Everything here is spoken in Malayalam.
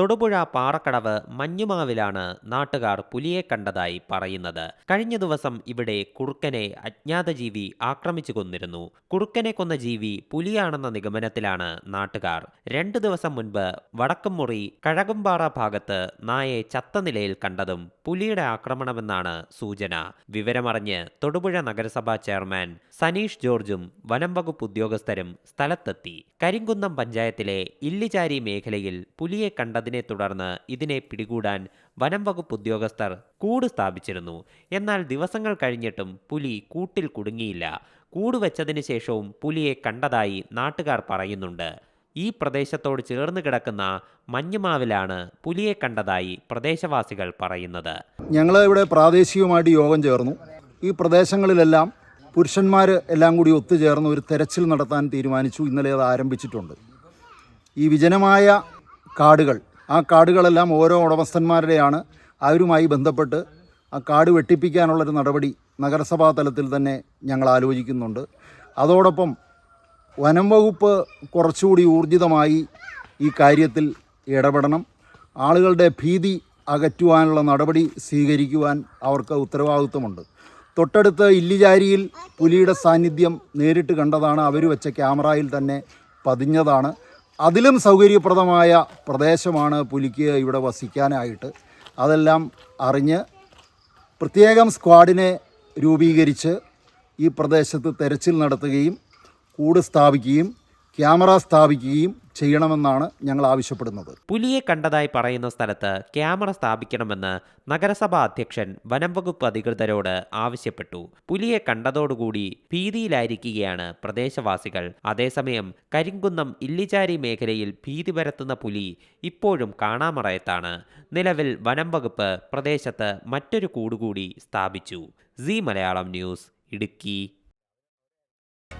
തൊടുപുഴ പാറക്കടവ് മഞ്ഞുമാവിലാണ് നാട്ടുകാർ പുലിയെ കണ്ടതായി പറയുന്നത്. കഴിഞ്ഞ ദിവസം ഇവിടെ കുറുക്കനെ അജ്ഞാത ജീവി ആക്രമിച്ചു കൊന്നിരുന്നു. കുറുക്കനെ കൊന്ന ജീവി പുലിയാണെന്ന നിഗമനത്തിലാണ് നാട്ടുകാർ. രണ്ടു ദിവസം മുൻപ് വടക്കുംമുറി കഴകുംപാറ ഭാഗത്ത് നായെ ചത്ത നിലയിൽ കണ്ടതും പുലിയുടെ ആക്രമണമെന്നാണ് സൂചന. വിവരമറിഞ്ഞ് തൊടുപുഴ നഗരസഭാ ചെയർമാൻ സനീഷ് ജോർജും വനം വകുപ്പ് ഉദ്യോഗസ്ഥരും സ്ഥലത്തെത്തി. കരിങ്കുന്നം പഞ്ചായത്തിലെ ഇല്ലിചാരി മേഖലയിൽ പുലിയെ കണ്ടതിനെ തുടർന്ന് ഇതിനെ പിടികൂടാൻ വനം വകുപ്പ് ഉദ്യോഗസ്ഥർ കൂട് സ്ഥാപിച്ചിരുന്നു. എന്നാൽ ദിവസങ്ങൾ കഴിഞ്ഞിട്ടും പുലി കൂട്ടിൽ കുടുങ്ങിയില്ല. കൂട് വെച്ചതിന് ശേഷവും പുലിയെ കണ്ടതായി നാട്ടുകാർ പറയുന്നുണ്ട്. ഈ പ്രദേശത്തോട് ചേർന്ന് കിടക്കുന്ന മഞ്ഞുമാവിലാണ് പുലിയെ കണ്ടതായി പ്രദേശവാസികൾ പറയുന്നത്. ഞങ്ങൾ ഇവിടെ പ്രാദേശികമായിട്ട് യോഗം ചേർന്നു. ഈ പ്രദേശങ്ങളിലെല്ലാം പുരുഷന്മാർ എല്ലാം കൂടി ഒത്തുചേർന്ന് ഒരു തെരച്ചിൽ നടത്താൻ തീരുമാനിച്ചു. ഇന്നലെ അത് ആരംഭിച്ചിട്ടുണ്ട്. ഈ വിജനമായ കാടുകൾ ആ കാടുകളെല്ലാം ഓരോ ഉടമസ്ഥന്മാരുടെയാണ്. അവരുമായി ബന്ധപ്പെട്ട് ആ കാട് വെട്ടിപ്പിക്കാനുള്ളൊരു നടപടി നഗരസഭാ തലത്തിൽ തന്നെ ഞങ്ങൾ ആലോചിക്കുന്നുണ്ട്. അതോടൊപ്പം വനം വകുപ്പ് കുറച്ചുകൂടി ഊർജിതമായി ഈ കാര്യത്തിൽ ഇടപെടണം. ആളുകളുടെ ഭീതി അകറ്റുവാനുള്ള നടപടി സ്വീകരിക്കുവാൻ അവർക്ക് ഉത്തരവാദിത്വമുണ്ട്. തൊട്ടടുത്ത് ഇല്ലിജാരിയിൽ പുലിയുടെ സാന്നിധ്യം നേരിട്ട് കണ്ടതാണ്. അവർ വെച്ച ക്യാമറയിൽ തന്നെ പതിഞ്ഞതാണ്. അതിലും സൗകര്യപ്രദമായ പ്രദേശമാണ് പുലിക്ക് ഇവിടെ വസിക്കാനായിട്ട്. അതെല്ലാം അറിഞ്ഞ് പ്രത്യേകം സ്ക്വാഡിനെ രൂപീകരിച്ച് ഈ പ്രദേശത്ത് തെരച്ചിൽ നടത്തുകയും കൂട് സ്ഥാപിക്കുകയും ക്യാമറ സ്ഥാപിക്കുകയും ചെയ്യണമെന്നാണ് ഞങ്ങൾ ആവശ്യപ്പെടുന്നത്. പുലിയെ കണ്ടതായി പറയുന്ന സ്ഥലത്ത് ക്യാമറ സ്ഥാപിക്കണമെന്ന് നഗരസഭാ അധ്യക്ഷൻ വനം വകുപ്പ് അധികൃതരോട് ആവശ്യപ്പെട്ടു. പുലിയെ കണ്ടതോടുകൂടി ഭീതിയിലായിരിക്കുകയാണ് പ്രദേശവാസികൾ. അതേസമയം കരിങ്കുന്നം ഇല്ലിചാരി മേഖലയിൽ ഭീതി പരത്തുന്ന പുലി ഇപ്പോഴും കാണാമറയത്താണ്. നിലവിൽ വനം വകുപ്പ് പ്രദേശത്ത് മറ്റൊരു കൂടുകൂടി സ്ഥാപിച്ചു. C Malayalam news Idukki.